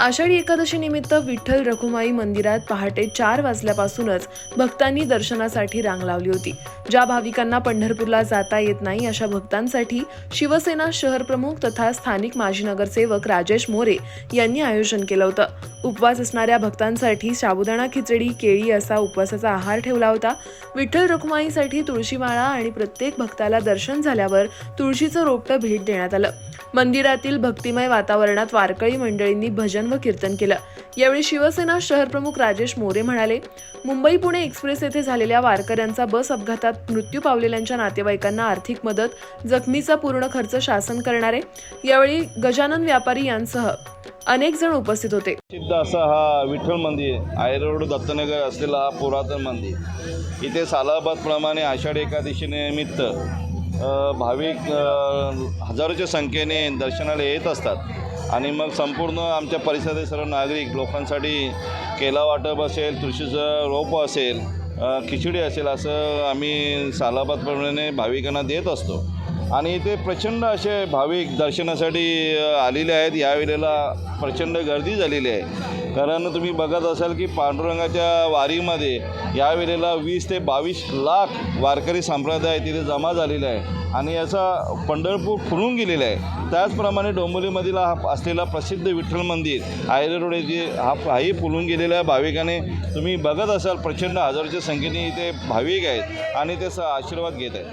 आषाढी एकादशीनिमित्त विठ्ठल रखुमाई मंदिरात पहाटे चार वाजल्यापासूनच भक्तांनी दर्शनासाठी रांग लावली होती. ज्या भाविकांना पंढरपूरला जाता येत नाही अशा भक्तांसाठी शिवसेना शहर प्रमुख तथा स्थानिक माजी नगरसेवक राजेश मोरे यांनी आयोजन केलं होतं. उपवास असणाऱ्या भक्तांसाठी साबुदाणा खिचडी केळी असा उपवासाचा आहार ठेवला होता. विठ्ठल रखुमाईसाठी तुळशीमाळा आणि प्रत्येक भक्ताला दर्शन झाल्यावर तुळशीचं रोपटं भेट देण्यात आलं. मंदिरातील भक्तिमय वातावरणात वारकरी मंडळींनी भजन धम्म कीर्तन केलं. यावेळी शिवसेना शहर प्रमुख राजेश मोरे म्हणाले मुंबई पुणे एक्सप्रेस येथे झालेल्या वारकऱ्यांचा बस अपघातात मृत्यू पावलेल्यांच्या नातेवाईकांना आर्थिक मदत जखमीचा पूर्ण खर्च शासन करणारे यावेळी गजानन व्यापारी यांसह अनेक जण उपस्थित होते. सिद्ध असा हा विठ्ठल मंदिर आयरोड दत्तनगर असलेला हा पुरातन मंदिर. इथे सालाबादप्रमाणे आषाढी एकादशी निमित्त भाविक हजारोच्या संख्येने दर्शनाला येत असतात. आणि मग संपूर्ण आमच्या परिसरातील सर्व नागरिक लोकांसाठी केला वाटप असेल तुळशीचं रोप असेल खिचडी असेल असं आम्ही सालाबादप्रमाणे भाविकांना देत असतो. आणि इथे प्रचंड असे भाविक दर्शनासाठी आलेले आहेत. यावेळेला प्रचंड गर्दी झालेली आहे. कारण तुम्ही बघत असाल की पांडुरंगाच्या वारीमध्ये यावेळेला वीस ते बावीस लाख वारकरी संप्रदाय तिथे जमा झालेला आहे. आणि याचा पंढरपूर फुलून गेलेला आहे. त्याचप्रमाणे डोंबिवलीमधील हा असलेला प्रसिद्ध विठ्ठल मंदिर आयरे रोड येथे हा हाही फुलून गेलेला आहे. भाविकाने तुम्ही बघत असाल प्रचंड हजारोच्या संख्येने इथे भाविक आहेत आणि ते स- आशीर्वाद घेत आहेत.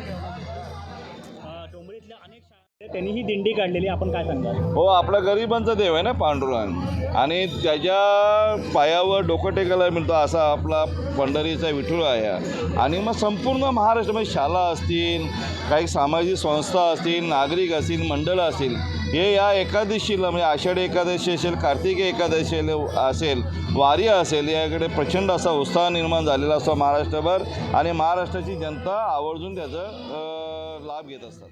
त्यांनी ही दिंडी काढलेली. आपण काय सांगाल? हो आपला गरिबांचा देव आहे ना पांडुरंग. आणि त्याच्या पायावर डोकं टेकायला मिळतो असा आपला पंढरीचा विठुळ आहे. आणि मग संपूर्ण महाराष्ट्रामध्ये म्हणजे शाळा असतील काही सामाजिक संस्था असतील नागरिक असतील मंडळं असतील हे या एकादशीला म्हणजे आषाढी एकादशी असेल कार्तिकी एकादशी असेल वारी असेल याकडे प्रचंड असा उत्साह निर्माण झालेला असतो महाराष्ट्रभर. आणि महाराष्ट्राची जनता आवर्जून त्याचा लाभ घेत असतात.